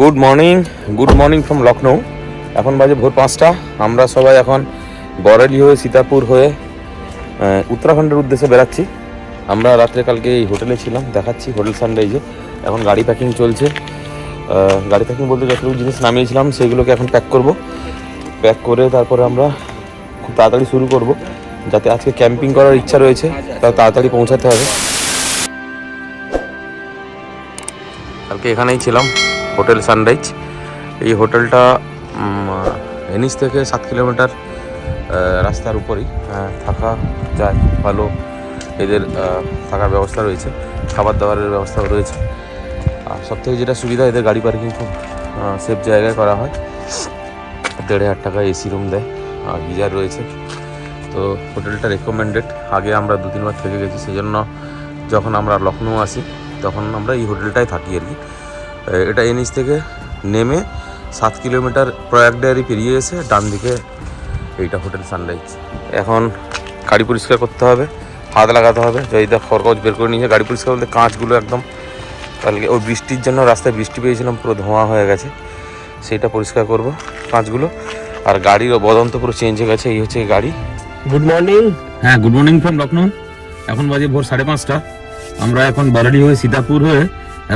Good morning good morning from Lucknow এখন বাজে ভোর পাঁচটা। আমরা সবাই এখন বরেলি হয়ে, সীতাপুর হয়ে উত্তরাখণ্ডের উদ্দেশ্যে বেরাচ্ছি আমরা রাত্রে কালকে এই হোটেলে ছিলাম, দেখাচ্ছি হোটেল সানরাইজে। এখন গাড়ি প্যাকিং চলছে। গাড়ি প্যাকিং বলতে যতটুকু জিনিস নামিয়েছিলাম, সেগুলোকে এখন প্যাক করব। প্যাক করে তারপরে আমরা খুব তাড়াতাড়ি শুরু করব, যাতে আজকে ক্যাম্পিং করার ইচ্ছা রয়েছে তা তাড়াতাড়ি পৌঁছাতে হবে। কালকে এখানেই ছিলাম। Hotel sunrise. এই হোটেলটা ভেনিস থেকে সাত কিলোমিটার রাস্তার উপরেই থাকা যায়, ভালো। এদের থাকার ব্যবস্থা রয়েছে, খাবার দাবারের ব্যবস্থাও রয়েছে। আর সব থেকে যেটা সুবিধা, এদের গাড়ি পার্কিং খুব সেফ জায়গায় করা হয়। দেড় হাজার টাকা এসি রুম দেয়, আর গিজার রয়েছে। তো হোটেলটা রেকমেন্ডেড আগে আমরা দু তিনবার থেকে গেছি সেই জন্য যখন আমরা লখনৌ আসি, তখন আমরা এই হোটেলটায় থাকি আর কি। এটা এনিস থেকে নেমে সাত কিলোমিটার প্রয়াগ ডায়ারি পেরিয়ে এসে ডান দিকে এইটা হোটেল সানরাইজ। এখন গাড়ি পরিষ্কার করতে হবে হাত লাগাতে হবে জয়দা খরগজ বের করে নিয়েছে গাড়ি পরিষ্কার বলতে কাঁচগুলো একদম কালকে ওই বৃষ্টির জন্য রাস্তায় বৃষ্টি পেয়েছিলাম পুরো ধোঁয়া হয়ে গেছে। সেইটা পরিষ্কার করব কাঁচগুলো। আর গাড়ির বদন্ত পুরো চেঞ্জ হয়ে গেছে এই হচ্ছে গাড়ি। গুড মর্নিং হ্যাঁ গুড মর্নিং ফ্রম লখনৌ এখন বাজে ভোর সাড়ে পাঁচটা। আমরা এখন বারালি হয়ে সীতাপুর হয়ে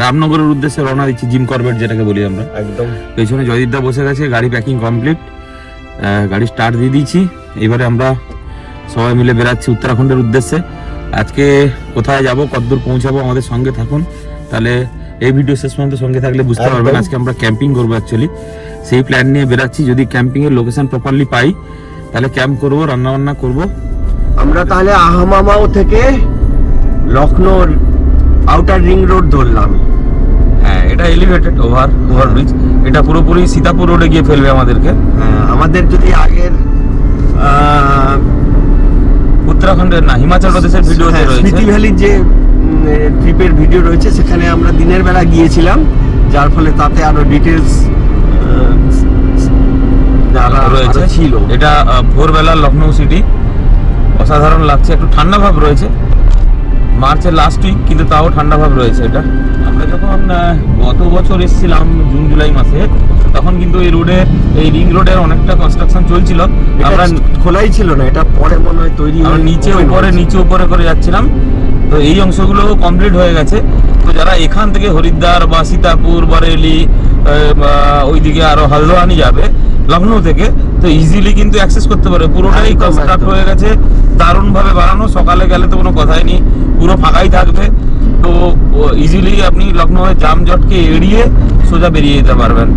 রামনগরের উদ্দেশ্যে রওনা দিচ্ছি জিম করবেট যেটাকে বলি আমরা। একদম। পেছনে জয়দীপদা বসে গেছে গাড়ি প্যাকিং কমপ্লিট গাড়ি স্টার্ট দিয়ে দিয়েছি। এবারে আমরা সবাই মিলে বেরাচ্ছি উত্তরাখণ্ডের উদ্দেশ্যে। আজকে কোথায় যাব কতদূর পৌঁছাবো আমাদের সঙ্গে থাকুন। তাহলে এই ভিডিও শেষ পর্যন্ত সঙ্গে থাকলে বুঝতে পারবেন আজকে আমরা ক্যাম্পিং করব অ্যাকচুয়ালি সেই প্ল্যান নিয়ে বেরাচ্ছি যদি ক্যাম্পিং এর লোকেশন প্রপারলি পাই তাহলে ক্যাম্প করব রান্না বান্না করব। আমরা তাহলে আহমামাও থেকে লখনৌর আউটার রিং রোড ধরলাম। হ্যাঁ এটা এলিভেটেড ওভার ওভার ব্রিজ এটা পুরোপুরি সীতাপুর রোডে গিয়ে ফেলবে আমাদেরকে। হ্যাঁ, আমাদের যদি আগের উত্তরাখণ্ডের না হিমাচল প্রদেশের ভিডিওতে হ্যাঁ, রয়েছে। স্মৃতি ভ্যালির যে ট্রিপের ভিডিও রয়েছে সেখানে আমরা দিনের বেলা গিয়েছিলাম। যার ফলে তাতে আরও ডিটেলস রয়েছে। ছিল। এটা ভোরবেলা লখনৌ সিটি অসাধারণ লাগছে একটু ঠান্ডা ভাব রয়েছে। মার্চের লাস্ট উইক কিন্তু তাও ঠান্ডা ভাব রয়েছে এটা। আমরা যখন গত বছর এসেছিলাম জুন জুলাই মাসে তখন কিন্তু এই রোডে এই রিং রোডের অনেকটা কনস্ট্রাকশন চলছিল। আমরা খোলাই ছিল না এটা পরে মনে হয় তৈরি আমরা নিচে উপরে নিচে। উপরে করে যাচ্ছিলাম। তো এই অংশগুলো কমপ্লিট হয়ে গেছে। তো যারা এখান থেকে হরিদ্বার বা সীতাপুর বরেলি ওইদিকে আরও হলদোয়ানি যাবে লখনৌ থেকে তো ইজিলি কিন্তু অ্যাক্সেস করতে পারে পুরোটাই কনস্ট্রাক্ট হয়ে গেছে দারুণ ভাবে বানানো সকালে গেলে তো কোনো কথাই নেই পুরো ফাঁকাই থাকবে। তো ইজিলি আপনি লখনৌয়ের জামজটকে এড়িয়ে সোজা বেরিয়ে যেতে পারবেন।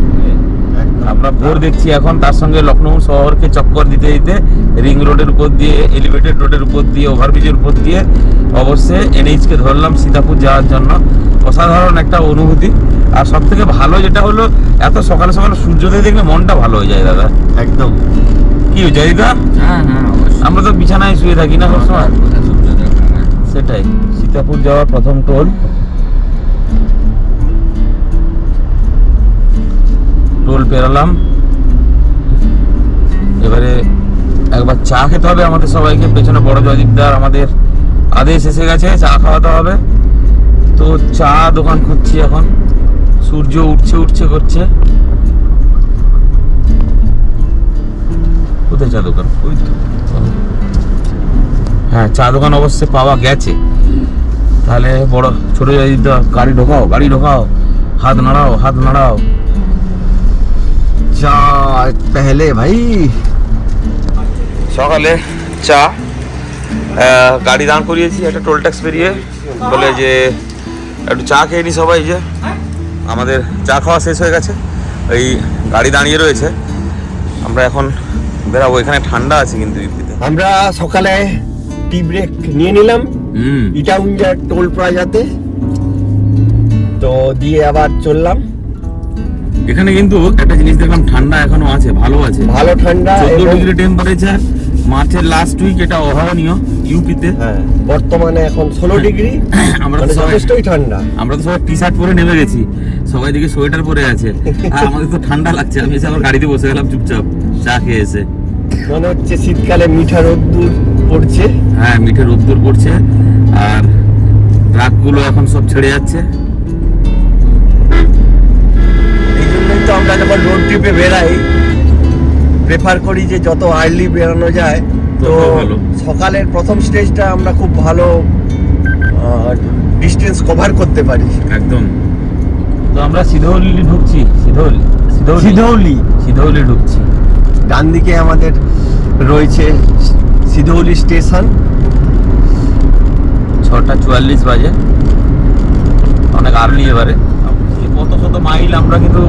আমরা ভোর দেখছি এখন তার সঙ্গে লখনৌ শহরকে চক্কর দিতে দিতে রিং রোডের উপর দিয়ে এলিভেটেড রোডের উপর দিয়ে ওভারব্রিজের উপর দিয়ে অবশ্যই এনএইচ কে ধরলাম সীতাপুর যাওয়ার জন্য। অসাধারণ একটা অনুভূতি। আর সব থেকে ভালো যেটা হলো এত সকালে সকালে সূর্যোদয় দেখলে মনটা ভালো হয়ে যায় দাদা। একদম। কি হয়ে যায় দিদা হ্যাঁ হ্যাঁ আমরা তো বিছানায় শুয়ে থাকি না সবসময়। হ্যাঁ। সেটাই। সীতাপুর যাওয়ার প্রথম টোল। টোল পেরালাম। এবারে একবার চা খেতে হবে আমাদের সবাইকে, পেছনে বড় জয়দীপদার আমাদের আদেশ এসে গেছে, চা খাওয়াতে হবে। তো চা দোকান খুঁজছি এখন। সূর্য উঠছে উঠছে, করছে। কোথায় চা দোকান? ওই তো। হ্যাঁ চা দোকান অবশ্যই পাওয়া গেছে। তাহলে বড় ছোট গাড়ি ঢোকাও গাড়ি ঢোকাও। হাত নাড়াও হাত নাড়াও। চা পেহলে ভাই। সকালে চা গাড়ি দাঁড় করিয়েছি একটা টোল ট্যাক্স পেরিয়ে। বলে যে একটু চা খেয়ে নি সবাই যে। আমাদের চা খাওয়া শেষ হয়ে গেছে। এই গাড়ি দাঁড়িয়ে রয়েছে। আমরা এখন বেরাবো। এখানে ঠান্ডা আছে কিন্তু আমরা সকালে টি ব্রেক নিয়ে নিলাম। ইটাউঞ্জার টোল প্লাজাতে। তো দিয়ে আবার চললাম। এখানে কিন্তু একটা জিনিস দেখলাম ঠান্ডা এখনও আছে ভালো আছে। ভালো ঠান্ডা চোদ্দ ডিগ্রি টেম্পারেচার মার্চের লাস্ট উইক এটা অভাবনীয় ইউপিতে হ্যাঁ বর্তমানে এখন ষোলো ডিগ্রি আমরা তো মানে যথেষ্টই ঠান্ডা। আমরা তো সবাই টি শার্ট পরে নেমে গেছি সবাই দিকে সোয়েটার পরে আছে। আর আমাদের তো ঠান্ডা লাগছে আমি এসে আবার গাড়িতে বসে গেলাম চুপচাপ চা খেয়ে এসে। মনে হচ্ছে শীতকালে মিঠা রোদ্দুর পড়ছে। হ্যাঁ মিঠে রোদ্দুর পড়ছে আর ট্রাকগুলো এখন সব ছেড়ে যাচ্ছে। এই রোড ট্রিপে বেরাই প্রেফার করি যে যত আর্লি বেরানো যায় তো সকালের প্রথম স্টেজটা আমরা খুব ভালো ডিস্টেন্স কভার করতে পারি। একদম। তো আমরা সিধৌলি ঢুকছি সিধৌলি সিধৌলি। সিধৌলি। সিধৌলি ঢুকছি। ডান দিকে আমাদের রয়েছে সিধৌলি স্টেশন। ছটা চুয়াল্লিশ বাজে। অনেক আর্লি এবারে। কত মাইল আমরা কিন্তু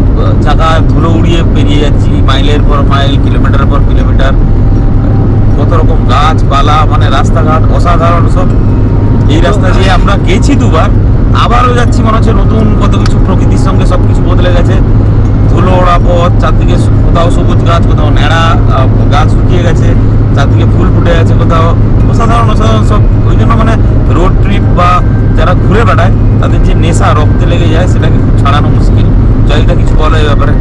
চাকা ধুলো উড়িয়ে পেরিয়ে যাচ্ছি। মাইলের পর মাইল কিলোমিটারের পর কিলোমিটার। কত রকম গাছপালা মানে রাস্তাঘাট অসাধারণ সব। এই রাস্তা দিয়ে আমরা গেছি দুবার। আবারও যাচ্ছি, মনে হচ্ছে নতুন কত কিছু প্রকৃতির সঙ্গে সব কিছু বদলে গেছে। ধুলো ওড়া পথ, চারদিকে কোথাও সবুজ গাছ, কোথাও ন্যাড়া গাছ শুকিয়ে গেছে। চারদিকে ফুল ফুটে গেছে কোথাও। অসাধারণ অসাধারণ সব। ওই জন্য মানে রোড ট্রিপ বা যারা ঘুরে বেড়ায়, তাদের যে নেশা, রক্তে লেগে যায় সেটাকে খুব ছাড়ানো মুশকিল জয়িতা কিছু বলে এই ব্যাপারে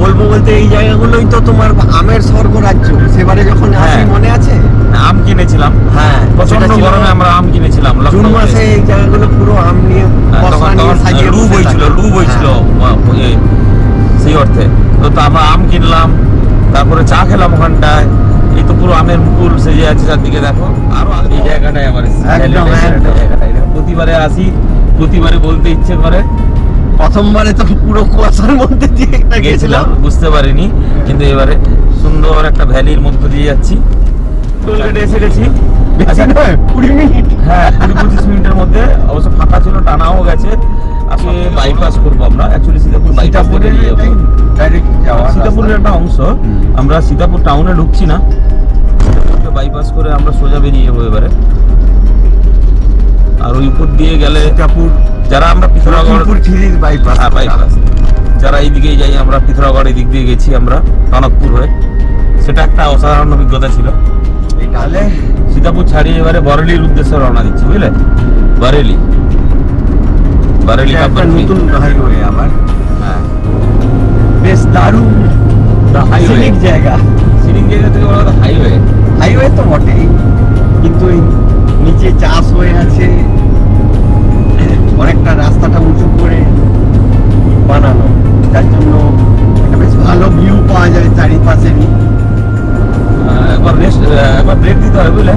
বলব বলতে এই জায়গাগুলোই তো তোমার আমের স্বর্গ রাজ্য সেবারে যখন আসি হ্যাঁ। মনে আছে? আম কিনেছিলাম। হ্যাঁ প্রচণ্ড গরমে আমরা আম কিনেছিলাম জুন মাসে এই জায়গাগুলো পুরো আম নিয়ে হ্যাঁ, হ্যাঁ। সেই অর্থে। তো তা আমরা আম কিনলাম তারপরে চা খেলাম ওখানটায়। এই তো পুরো আমের মুকুল সেজে আছে চারদিকে দেখো। আরও এই জায়গাটায় আমার। প্রতিবারে আসি প্রতিবারে বলতে ইচ্ছে করে প্রথমবারে তো পুরো কুয়াশার মধ্যে দিয়ে একটা গেছিলাম। বুঝতে পারিনি কিন্তু এবারে সুন্দর একটা ভ্যালির মধ্য দিয়ে যাচ্ছি। টোলগেটে এসে গেছি। আচ্ছা, কুড়ি মিনিট। হ্যাঁ কুড়ি পঁচিশ মিনিটের মধ্যে অবশ্য ফাঁকা ছিল টানাও গেছে। আজকে বাইপাস করব আমরা। অ্যাকচুয়ালি সীতাপুর বাইপাস থেকে নিয়ে যাব। ডাইরেক্ট সীতাপুরের একটা অংশ। আমরা সীতাপুর টাউনে ঢুকছি না। বাইপাস করে আমরা সোজা বেরিয়ে যাব এবারে। আর ওই উপর দিয়ে গেলে যারা আমরা পিথরাগড় বাইপাস বাইপাস যারা এইদিকেই যাই আমরা পিথরাগড় এই দিক দিয়ে গেছি আমরা টনকপুর হয়ে। সেটা একটা অসাধারণ অভিজ্ঞতা ছিল। তাহলে? সীতাপুর ছাড়িয়ে এবারে বরেলির উদ্দেশ্যে রওনা দিচ্ছি বুঝলে? বরেলি। বরেলি নতুন হাইওয়ে আবার। হ্যাঁ। বেশ দারুণ। হাইওয়ে জায়গা। সিলিং জায়গা থেকে বলা হাইওয়ে হাইওয়ে তো বটেই। কিন্তু এই নিচে চাষ হয়ে আছে। অনেকটা রাস্তাটা উঁচু করে বানানো। যার জন্য একটা বেশ ভালো ভিউ পাওয়া যায় চারিপাশেরই। একবার রেস্ট ব্রেক দিতে হবে বুঝলে?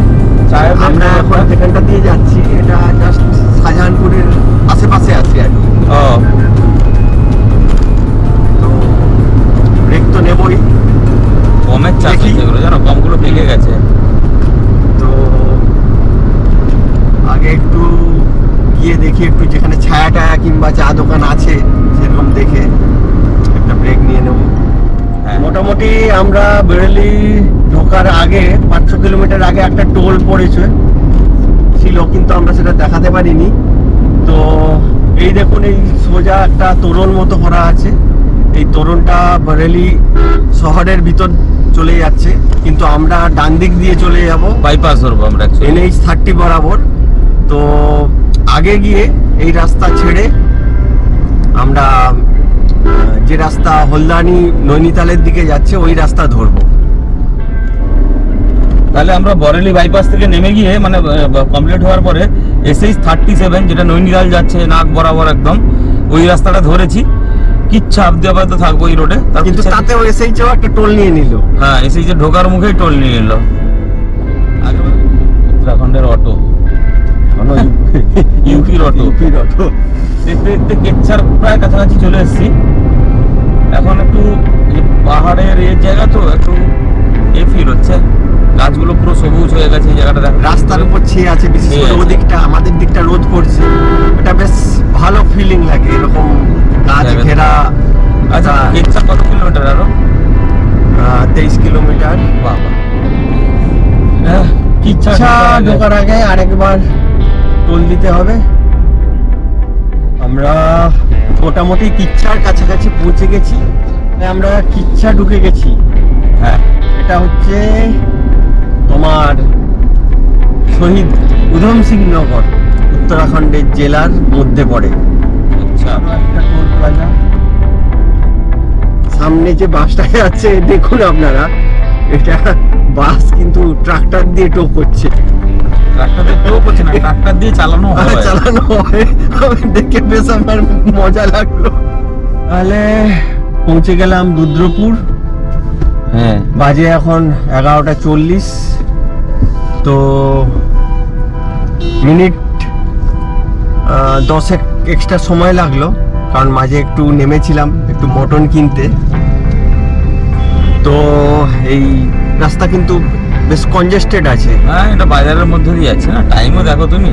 আমরা এখন। যেখানটা দিয়ে যাচ্ছি এটা জাস্ট শাহজাহানপুরের আশেপাশে আছে আর কি। তো ব্রেক তো নেবই। কমের চাষ। হয়েছে জানো? কমগুলো পেকে গেছে তো আগে একটু গিয়ে দেখি একটু যেখানে ছায়া টায়া কিংবা চা দোকান আছে সেরকম দেখে একটা ব্রেক নিয়ে নেব। হ্যাঁ। মোটামুটি আমরা বেরেলি ঢোকার আগে পাঁচশো কিলোমিটার আগে একটা টোল পড়েছে ছিল কিন্তু আমরা সেটা দেখাতে পারিনি। তো এই দেখুন এই সোজা একটা তোরণ মতো করা আছে। এই তোরণটা বরেলি শহরের ভিতর চলে যাচ্ছে কিন্তু আমরা ডান দিক দিয়ে চলে যাব। বাইপাস ধরবো আমরা। এনএইচ থার্টি বরাবর। তো আগে গিয়ে এই রাস্তা ছেড়ে আমরা যে রাস্তা হলদানি নৈনিতালের দিকে যাচ্ছে ওই রাস্তা ধরবো। তাহলে আমরা বরেলি বাইপাস থেকে নেমে গিয়ে মানে কমপ্লিট হওয়ার পরে এসএইচ থার্টি সেভেন যেটা নৈনিতাল যাচ্ছে নাক বরাবর একদম ওই রাস্তাটা ধরেছি। কিচ্ছা অব্দি আপাতত থাকব এই রোডে কিন্তু পিছনে- তাতেও এসেইচেও একটা টোল নিয়ে নিল। হ্যাঁ এসএইচ ঢোকার মুখেই টোল নিয়ে নিল। উত্তরাখণ্ডের অটো ইউপির অটো ইউপির অটো দেখতে দেখতে কেচ্ছার প্রায় কাছাকাছি চলে এসেছি। এখন একটু পাহাড়ের এই জায়গা তো একটু এ ফিল হচ্ছে। গাছগুলো পুরো সবুজ হয়ে গেছে এই জায়গাটা দেখো। রাস্তার উপর ছেয়ে আছে বিশেষ করে ওদিকটা আমাদের দিকটা রোদ পড়ছে। এটা বেশ ভালো ফিলিং লাগে এরকম গাছ। ঘেরা। আচ্ছা কেচ্ছার কত কিলোমিটার আরও? তেইশ কিলোমিটার। বাবা। হ্যাঁ, কিচ্ছা ইচ্ছা। ঢোকার আগে আরেকবার টোল দিতে হবে। আমরা মোটামুটি কিচ্ছার কাছাকাছি পৌঁছে গেছি। আমরা কিচ্ছা ঢুকে গেছি। হ্যাঁ। এটা হচ্ছে তোমার শহীদ উধম সিং নগর উত্তরাখণ্ডের জেলার মধ্যে পড়ে। আচ্ছা। সামনে যে বাসটা আছে দেখুন আপনারা। এটা বাস কিন্তু ট্রাক্টর দিয়ে টো করছে ট্রাক্টর দিয়ে চালানো হয়। চালানো হয়। দেখে বেশ আমার মজা লাগল। তাহলে পৌঁছে গেলাম রুদ্রপুর। হ্যাঁ। বাজে এখন এগারোটা চল্লিশ। তো মিনিট দশেক এক্সট্রা সময় লাগল কারণ মাঝে একটু নেমেছিলাম একটু মটন কিনতে। তো এই রাস্তা কিন্তু বেশ কনজেস্টেড আছে। হ্যাঁ এটা বাজারের মধ্যে দিয়ে যাচ্ছে না? টাইমও দেখো তুমি।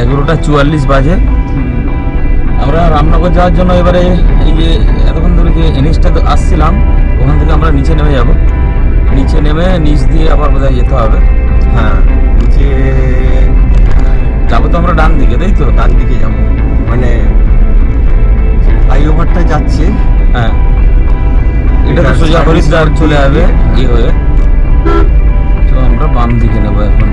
এগারোটা চুয়াল্লিশ বাজে। আমরা রামনগর যাওয়ার জন্য এবারে এই যে এতক্ষণ ধরে যে এনএসটা আসছিলাম ওখান থেকে আমরা নিচে নেমে যাব। নিচে নেমে নিচ দিয়ে আবার বোধহয় যেতে হবে। হ্যাঁ যে যাব তো আমরা ডান দিকে তাই তো? ডান দিকে যাব। মানে ফ্লাইওভারটা যাচ্ছে। হ্যাঁ। এটা তো সোজা হরিদ্বার চলে যাবে ই হয়ে। তো আমরা বাম দিকে নেব এখন।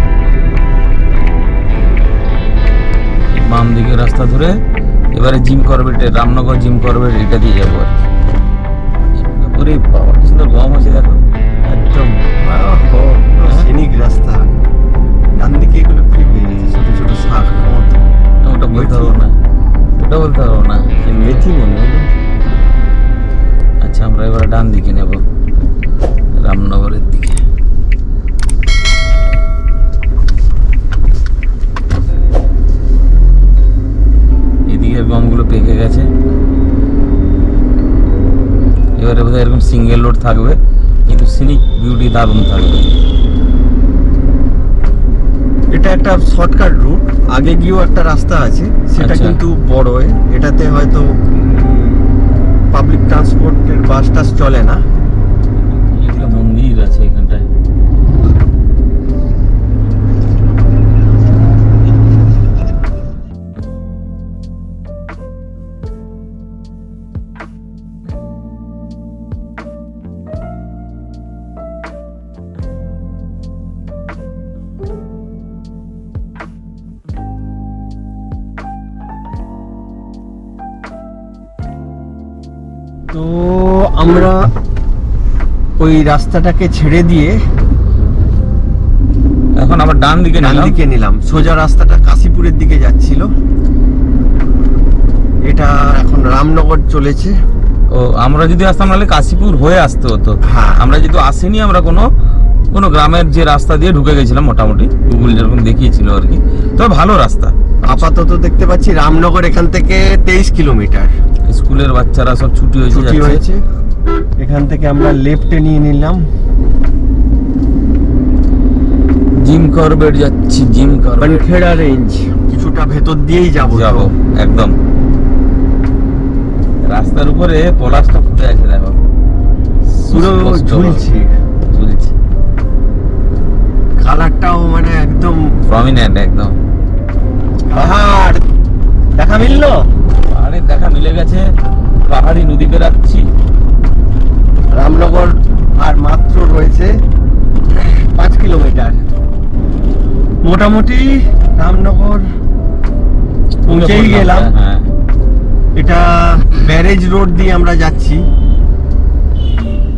বাম দিকে রাস্তা ধরে এবারে জিম করবেটের রামনগর জিম করবেট এটা দিয়ে যাব আর। ওরে বাবা কি সুন্দর গম আছে দেখো। একদম সিনিক রাস্তা। ডান দিকে এগুলো ছোট ছোট শাক ওটা বলতে পারব না। ওটা বলতে পারব না। মেথি মনে হলো আচ্ছা আমরা এবার ডান দিকে নেব রামনগরের দিকে। এদিকে গমগুলো পেকে গেছে। এবারে বোধহয় এরকম সিঙ্গেল রোড থাকবে কিন্তু সিনিক বিউটি দারুণ থাকবে। এটা একটা শর্টকাট রুট আগে গিয়েও একটা রাস্তা আছে সেটা আচ্ছা। কিন্তু বড় এটাতে হয়তো পাবলিক ট্রান্সপোর্টের বাস টাস চলে না? মন্দির আছে আমরা ওই রাস্তাটাকে ছেড়ে দিয়ে এখন আবার ডান দিকে ডান দিকে নিলাম। সোজা রাস্তাটা কাশীপুরের দিকে যাচ্ছিল। এটা এখন রামনগর চলেছে। ও আমরা যদি আসতাম নাহলে কাশীপুর হয়ে আসতে হতো। হ্যাঁ। আমরা যেহেতু আসিনি আমরা কোনো কোনো গ্রামের যে রাস্তা দিয়ে ঢুকে গেছিলাম মোটামুটি গুগল যেরকম দেখিয়েছিল আর কি। তবে ভালো রাস্তা। আপাতত দেখতে পাচ্ছি রামনগর এখান থেকে তেইশ কিলোমিটার। স্কুলের বাচ্চারা সব ছুটি হয়েছে। এখান থেকে আমরা লেফটে নিয়ে নিলাম। জিম করবেট যাচ্ছি জিম করবেট বনখেড়া রেঞ্জ কিছুটা ভেতর দিয়েই যাব। যাব একদম। রাস্তার উপরে পলাশটা ফুটে আছে দেখো। পুরো ঝুলছে ঝুলছে। কালারটাও মানে একদম প্রমিনেন্ট একদম। পাহাড়! দেখা মিললো? পাহাড়ের দেখা মিলে গেছে। পাহাড়ি নদী পেরাচ্ছি রামনগর আর মাত্র রয়েছে পাঁচ কিলোমিটার। মোটামুটি রামনগর পৌঁছেই গেলাম। হ্যাঁ। এটা ব্যারেজ রোড দিয়ে আমরা যাচ্ছি।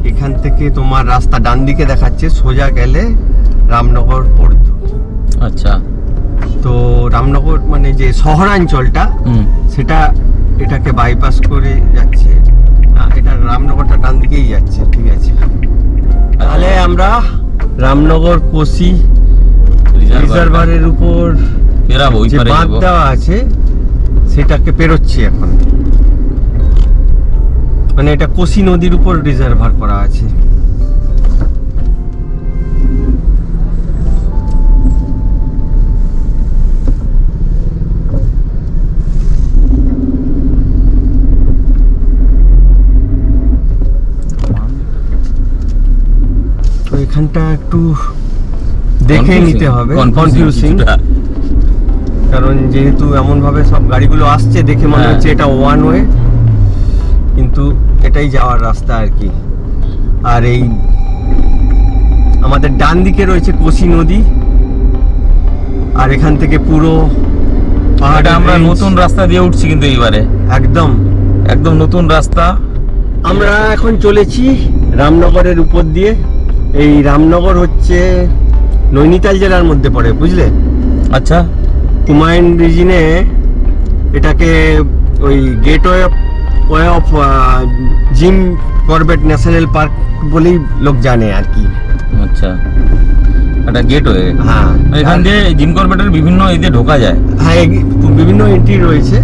এখান থেকে তোমার রাস্তা ডান দিকে দেখাচ্ছে সোজা গেলে রামনগর পড়তো আচ্ছা। তো রামনগর মানে যে শহরাঞ্চলটা সেটা এটাকে বাইপাস করে যাচ্ছে। এটা রামনগরটা ডান দিকেই যাচ্ছে ঠিক আছে। তাহলে আমরা রামনগর কোসি রিজার্ভারের উপর যে বাঁধ দেওয়া আছে সেটাকে পেরোচ্ছি এখন। মানে এটা কোসি নদীর উপর রিজার্ভার করা আছে। এখানটা একটু দেখে নিতে হবে। কনফিউজিং কারণ যেহেতু এমন ভাবে সব গাড়িগুলো আসছে দেখে মনে হ্যাঁ। হচ্ছে এটা ওয়ান ওয়ে কিন্তু এটাই যাওয়ার রাস্তা আর কি। আর এই আমাদের ডান দিকে রয়েছে কোশি নদী। আর এখান থেকে পুরো এটা পাহাড়ের আমরা নতুন রাস্তা দিয়ে উঠছি কিন্তু এইবারে। একদম। একদম নতুন রাস্তা। আমরা এখন চলেছি রামনগরের উপর দিয়ে। এই রামনগর হচ্ছে নৈনিতাল জেলার মধ্যে পড়ে বুঝলে? আচ্ছা। কুমায়ুন রিজিনে এটাকে ওই gateway way of Jim Corbett national park বলেই লোক জানে আর কি। আচ্ছা। একটা গেট হয়ে। এখান দিয়ে জিম কর্বেটের বিভিন্ন এতে ঢোকা যায়। হ্যাঁ বিভিন্ন এন্ট্রি রয়েছে।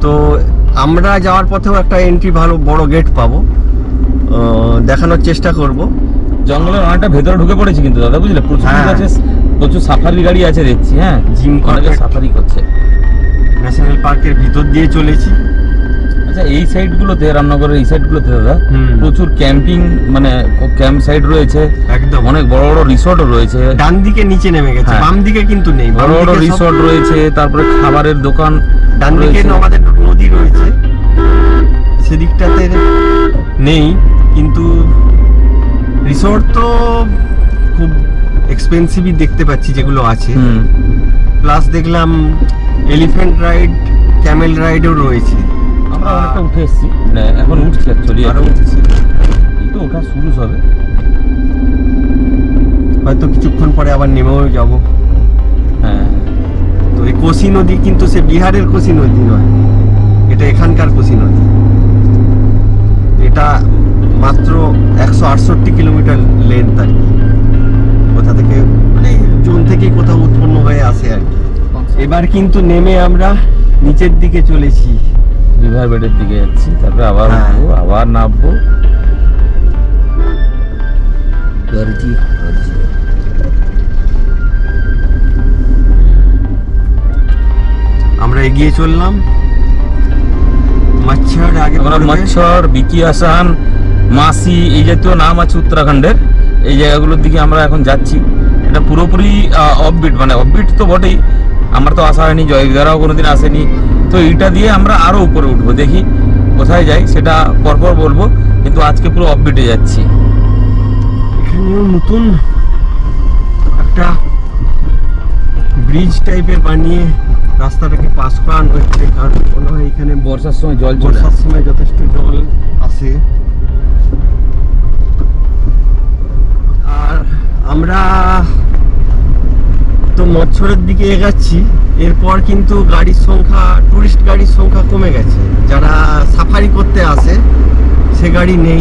তো আমরা যাওয়ার পথেও একটা এন্ট্রি ভালো বড় গেট পাবো। দেখানোর চেষ্টা করব। জঙ্গলের অনেকটা ভেতরে ঢুকে পড়েছি কিন্তু দাদা বুঝলে? প্রচুর হ্যাঁ। আছে প্রচুর সাফারি গাড়ি আছে দেখছি হ্যাঁ? জিম কর্বেট সাফারি করছে। ন্যাশনাল পার্কের ভিতর দিয়ে চলেছি। আচ্ছা এই সাইডগুলোতে রামনগরের এই সাইডগুলোতে দাদা প্রচুর ক্যাম্পিং মানে ক্যাম্প সাইড রয়েছে। একদম। অনেক বড় বড় রিসোর্টও রয়েছে। ডান দিকে নিচে নেমে গেছে হ্যাঁ। বাম দিকে কিন্তু নেই। বড় বড় রিসোর্ট রয়েছে তারপরে খাবারের দোকান ডান দিকে আমাদের নদী রয়েছে। সেদিকটাতে নেই কিন্তু রিসোর্ট তো খুব এক্সপেন্সিভই দেখতে পাচ্ছি যেগুলো আছে। প্লাস দেখলাম এলিফ্যান্ট রাইড ক্যামেল রাইডও রয়েছে। আমরা অনেকটা উঠে এসেছি। মানে এখন উঠছি অ্যাকচুয়ালি আরও উঠছে। এই তো ওঠা শুরু হবে হয়তো কিছুক্ষণ পরে আবার নেমেও যাব। হ্যাঁ। তো এই কোসি নদী কিন্তু সে বিহারের কোসি নদী নয়। এটা এখানকার কোসি নদী। এটা মাত্র একশো আটষট্টি কিলোমিটার লেন্থ আর কি। কোথা থেকে মানে জুন থেকেই কোথাও উৎপন্ন হয়ে আসে আর কি। এবার কিন্তু নেমে আমরা নিচের দিকে চলেছি। রিভার বেডের দিকে যাচ্ছি তারপরে আবার হ্যাঁ। উঠবো আবার নামবো। আমরা এগিয়ে চললাম। মাচ্ছার আগে আমরা। মচ্ছর বিকি আসান মাসি এই জাতীয় নাম আছে উত্তরাখণ্ডের। এই জায়গাগুলোর দিকে আমরা এখন যাচ্ছি। এটা পুরোপুরি অফবিট মানে অফবিট তো বটেই। আমার তো আসা হয়নি জয়দারাও কোনোদিন আসেনি। তো এইটা দিয়ে আমরা আরও উপরে উঠবো দেখি কোথায় যাই সেটা পরপর বলব। কিন্তু আজকে পুরো অফবিটে যাচ্ছি। এখানেও নতুন একটা ব্রিজ টাইপের বানিয়ে রাস্তাটাকে পাস করানো হচ্ছে। কারণ মনে হয় এখানে বর্ষার সময় জল বর্ষার সময় যথেষ্ট জল আসে। আর আমরা তো মচ্ছরের দিকে এগাচ্ছি এরপর কিন্তু গাড়ির সংখ্যা টুরিস্ট গাড়ির সংখ্যা কমে গেছে। যারা সাফারি করতে আসে সে গাড়ি নেই।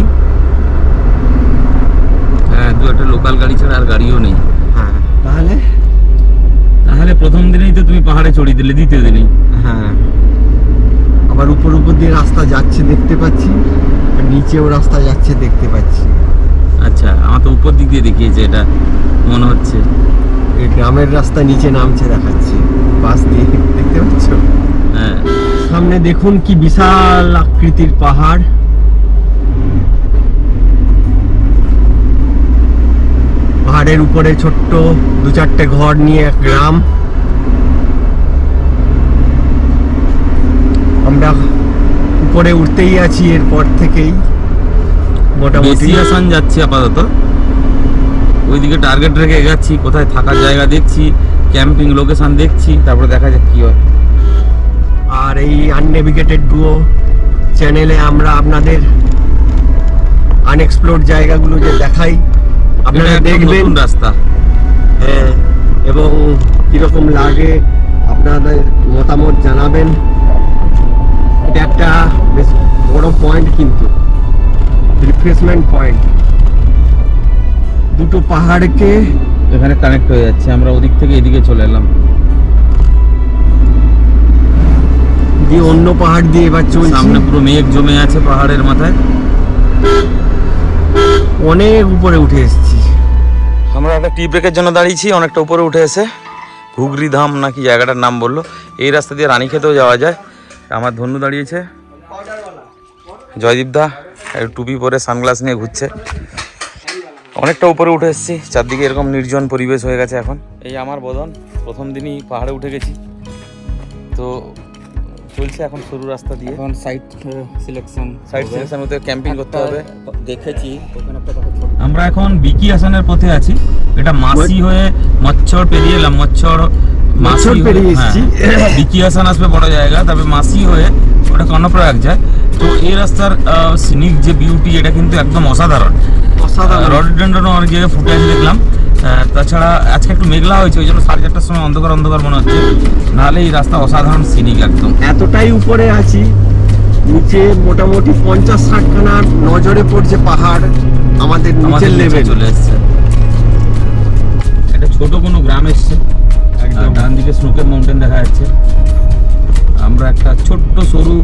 হ্যাঁ দু একটা লোকাল গাড়ি ছাড়া আর গাড়িও নেই। হ্যাঁ তাহলে? তাহলে প্রথম দিনেই তো তুমি পাহাড়ে চড়িয়ে দিলে দ্বিতীয় দিনেই। হ্যাঁ। আবার উপর উপর দিয়ে রাস্তা যাচ্ছে দেখতে পাচ্ছি। আর নিচেও রাস্তা যাচ্ছে দেখতে পাচ্ছি। আচ্ছা আমার তো উপর দিক দিয়ে দেখিয়েছে এটা মনে হচ্ছে। এই গ্রামের রাস্তা নিচে নামছে দেখাচ্ছে। বাস দিয়ে দেখতে পাচ্ছ? হ্যাঁ। সামনে দেখুন কি বিশাল আকৃতির পাহাড়। পাহাড়ের উপরে ছোট্ট দু চারটে ঘর নিয়ে এক গ্রাম। আমরা উপরে উঠতেই আছি এরপর থেকেই। মোটামুটি। যাচ্ছি আপাতত। ওইদিকে টার্গেট রেখে এগাচ্ছি কোথায় থাকার জায়গা দেখছি ক্যাম্পিং লোকেশন দেখছি তারপরে দেখা যাক কি হয়। আর এই আননেভিগেটেড ডুও চ্যানেলে আমরা আপনাদের আনএক্সপ্লোর্ড জায়গাগুলো যে দেখাই আপনারা দেখবেন। রাস্তা। হ্যাঁ এবং কীরকম লাগে আপনাদের মতামত জানাবেন। এটা একটা বেশ বড় পয়েন্ট কিন্তু। রিফ্রেশমেন্ট পয়েন্ট দুটো পাহাড়কে এখানে কানেক্ট হয়ে যাচ্ছে আমরা ওদিক থেকে এদিকে চলে এলাম। দিয়ে অন্য পাহাড় দিয়ে এবার চলছি। সামনে পুরো মেঘ জমে আছে পাহাড়ের মাথায়। অনেক উপরে উঠে এসেছি। আমরা একটা টি ব্রেকের জন্য দাঁড়িয়েছি অনেকটা উপরে উঠে এসে। ঘুগরি ধাম নাকি জায়গাটার নাম বলল। এই রাস্তা দিয়ে রানীক্ষেতেও যাওয়া যায়। আমার ধন্য দাঁড়িয়েছে। জয়দীপ দা। টুপি পরে সানগ্লাস নিয়ে ঘুরছে। অনেকটা উপরে উঠে এসেছি চারদিকে এরকম নির্জন পরিবেশ হয়ে গেছে এখন। এই আমার বদন প্রথম দিনই পাহাড়ে উঠে গেছি। তো চলছে এখন সরু রাস্তা দিয়ে। এখন সাইট সিলেকশন সাইট সিলেকশন হতে ক্যাম্পিং করতে হবে। দেখেছি। আমরা এখন বিকি আসানের পথে আছি। এটা মাসি হয়ে মচ্ছর পেরিয়ে এলাম। মচ্ছর মাসি পেরিয়ে এসেছি। হ্যাঁ, বিকি আসান আসবে বড় জায়গা তবে মাসি হয়ে ওটা কর্ণপ্রয়াগ যায়। তো এই রাস্তার সিনিক যে বিউটি এটা কিন্তু একদম অসাধারণ। অসাধারণ। অনেক জায়গায় ফুটে আছে দেখলাম। তাছাড়া আজকে একটু মেঘলা হয়েছে ওই জন্য সাড়ে চারটার সময় অন্ধকার অন্ধকার মনে হচ্ছে। নাহলে এই রাস্তা অসাধারণ সিনিক একদম। এতটাই উপরে আছি নিচে মোটামুটি পঞ্চাশ ষাট খানা নজরে পড়ছে পাহাড় আমাদের নিচের লেভেল চলে এসছে। একটা ছোট কোনো গ্রাম এসছে ডান দিকে স্নোকের মাউন্টেন দেখা যাচ্ছে। আমরা একটা ছোট্ট সরু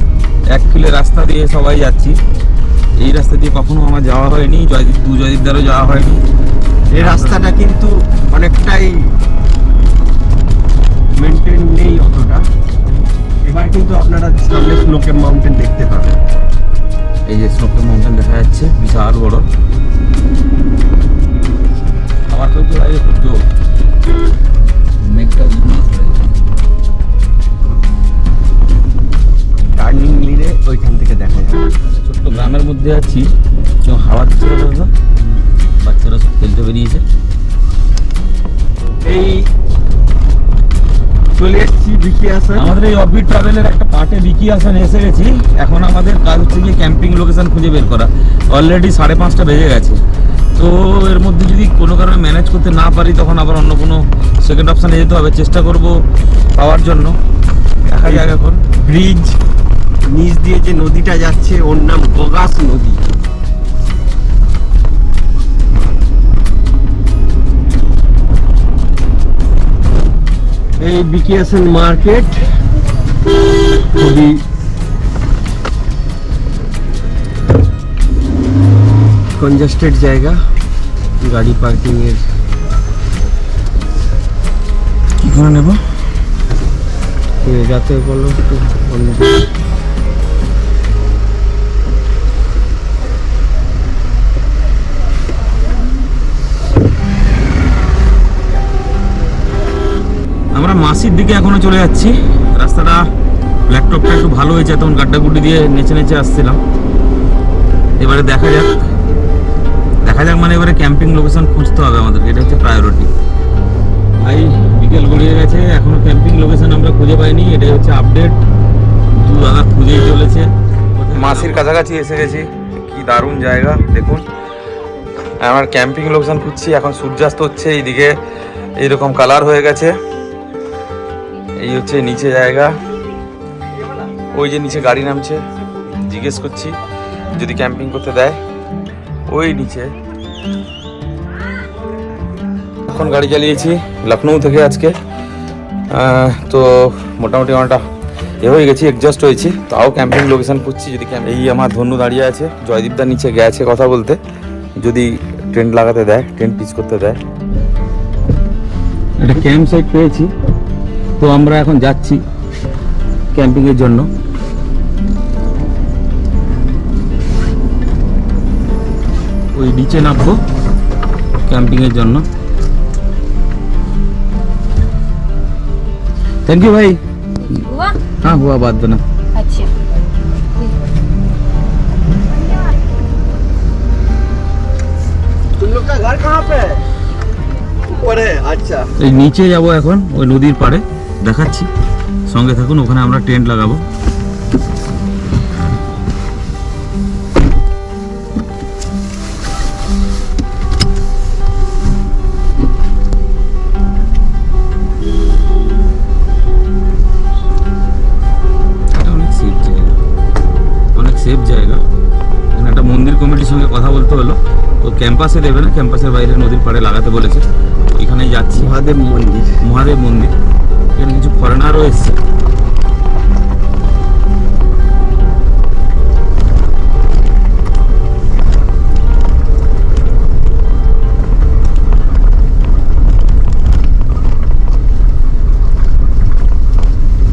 এক কিলো রাস্তা দিয়ে সবাই যাচ্ছি। এই রাস্তা দিয়ে কখনো আমার যাওয়া হয়নি জয়দীপ দু জয়দীপ দ্বারও যাওয়া হয়নি। এই রাস্তাটা কিন্তু অনেকটাই মেনটেন নেই অতটা। এবার কিন্তু আপনারা সামনে স্নোকের মাউন্টেন দেখতে পাবেন। এই যে স্নোকের মাউন্টেন দেখা যাচ্ছে বিশাল বড়। আবার তো মেঘটা টার্নিং নিলে ওইখান থেকে দেখা যাবে ছোট্ট গ্রামের মধ্যে আছি। কেউ হাওয়া দিচ্ছে বাচ্চারা সব খেলতে বেরিয়েছে। এই চলে এসেছি বিকি আসান আমাদের এই অফবিট ট্রাভেলের একটা পার্টে বিকি আসান এসে গেছি। এখন আমাদের কাজ হচ্ছে গিয়ে ক্যাম্পিং লোকেশন খুঁজে বের করা। অলরেডি সাড়ে পাঁচটা বেজে গেছে। তো এর মধ্যে যদি কোনো কারণে ম্যানেজ করতে না পারি তখন আবার অন্য কোনো সেকেন্ড অপশানে যেতে হবে। চেষ্টা করব পাওয়ার জন্য। দেখা যাক এখন। ব্রিজ নিচ দিয়ে যে নদীটা যাচ্ছে ওর নাম গগাস নদী। এই বিকেএসএন মার্কেট খুবই কনজাস্টেড জায়গা গাড়ি পার্কিং এর কি করে নেব? যাতে বলো একটু মাসির দিকে এখনও চলে যাচ্ছি। রাস্তাটা ল্যাপটপটা একটু ভালো হয়েছে তখন গাড্ডাগুড্ডি দিয়ে নেচে নেচে আসছিলাম। এবারে দেখা যাক। দেখা যাক মানে এবারে ক্যাম্পিং লোকেশন খুঁজতে হবে আমাদেরকে, এটা হচ্ছে প্রায়োরিটি ভাই, বিকেল গড়িয়ে গেছে, এখনও ক্যাম্পিং লোকেশন আমরা খুঁজে পাইনি, এটাই হচ্ছে আপডেট দু দাদা খুঁজেই চলেছে। মাসির কাছাকাছি এসে গেছি। কি দারুণ জায়গা, দেখুন। আমার ক্যাম্পিং লোকেশন খুঁজছি, এখন সূর্যাস্ত হচ্ছে, এইদিকে এইরকম কালার হয়ে গেছে। এই হচ্ছে নিচে জায়গা। ওই যে নিচে গাড়ি নামছে। জিজ্ঞেস করছি, যদি ক্যাম্পিং করতে দেয়। ওই নিচে। এখন গাড়ি চালিয়েছি লখনৌ থেকে আজকে। তো মোটামুটি অনেকটা এ হয়ে গেছি এক্সস্ট হয়েছি। তাও ক্যাম্পিং লোকেশান খুঁজছি, যদি এই আমার ধন্য দাঁড়িয়ে আছে। জয়দীপদার নিচে গেছে কথা বলতে। যদি টেন্ট লাগাতে দেয় টেন্ট পিচ করতে দেয়। একটা ক্যাম্প সাইট পেয়েছি। তো আমরা এখন যাচ্ছি ক্যাম্পিংয়ের জন্য। ওই নিচে নামবো ক্যাম্পিংয়ের জন্য। থ্যাংক ইউ ভাই। হ্যাঁ হুয়া বাদ না। আচ্ছা।, আচ্ছা। এই নিচে যাব এখন ওই নদীর পাড়ে। দেখাচ্ছি। সঙ্গে থাকুন ওখানে আমরা টেন্ট লাগাবো। অনেক সেফ জায়গা। অনেক সেফ জায়গা। এখানে একটা মন্দির কমিটির সঙ্গে কথা বলতে হলো। তো ক্যাম্পাসে দেবে না ক্যাম্পাসের বাইরে নদীর পাড়ে লাগাতে বলেছে। ওইখানেই যাচ্ছি। মহাদেব মন্দির। মহাদেব মন্দির। এখানে কিছু ফরেনারও এসছে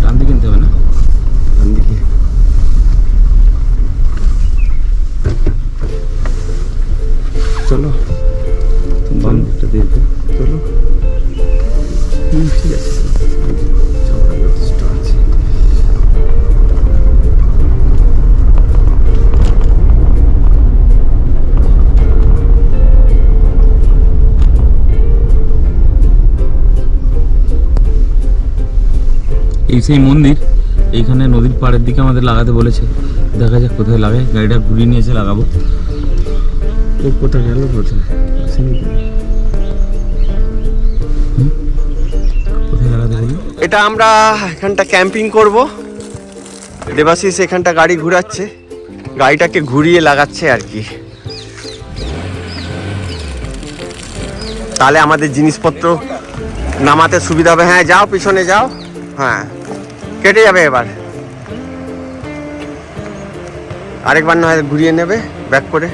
ডান দিকে নিতে হবে না দিকে চলো বাম দিকটা দিয়ে দিতে। চলো হুম, ঠিক আছে এই সেই মন্দির। এইখানে নদীর পাড়ের দিকে আমাদের লাগাতে বলেছে। দেখা যাক কোথায় লাগে। গাড়িটা ঘুরিয়ে নিয়ে এসে লাগাবো। ও কোথায় গেল কোথায়? এটা আমরা এখানটা ক্যাম্পিং করব। দেবাশিস এখানটা গাড়ি ঘুরাচ্ছে। গাড়িটাকে ঘুরিয়ে লাগাচ্ছে আর কি। তাহলে আমাদের জিনিসপত্র নামাতে সুবিধা হবে। হ্যাঁ যাও পিছনে যাও। হ্যাঁ। কেটে যাবে এবার। আরেকবার না হয় ঘুরিয়ে নেবে ব্যাক করে।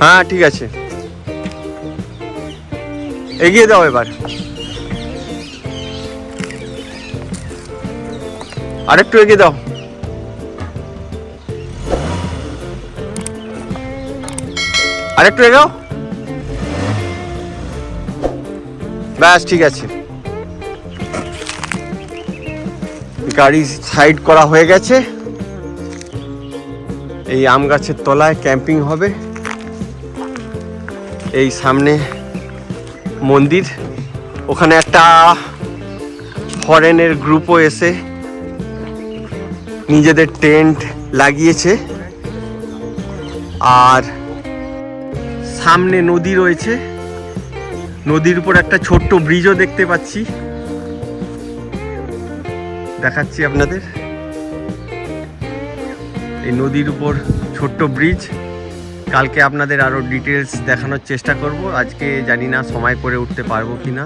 হ্যাঁ ঠিক আছে। এগিয়ে দাও এবার। আরেকটু এগিয়ে দাও আরেকটু এগাও। ব্যাস, ঠিক আছে। গাড়ি সাইড করা হয়ে গেছে। এই আম গাছের তলায় ক্যাম্পিং হবে। এই সামনে মন্দির। ওখানে একটা ফরেনের গ্রুপও এসে নিজেদের টেন্ট লাগিয়েছে। আর সামনে নদী রয়েছে। নদীর উপর একটা ছোট্ট ব্রিজও দেখতে পাচ্ছি। দেখাচ্ছি আপনাদের। এই নদীর উপর ছোট্ট ব্রিজ কালকে আপনাদের আরও ডিটেলস দেখানোর চেষ্টা করব। আজকে জানি না সময় করে উঠতে পারব কি না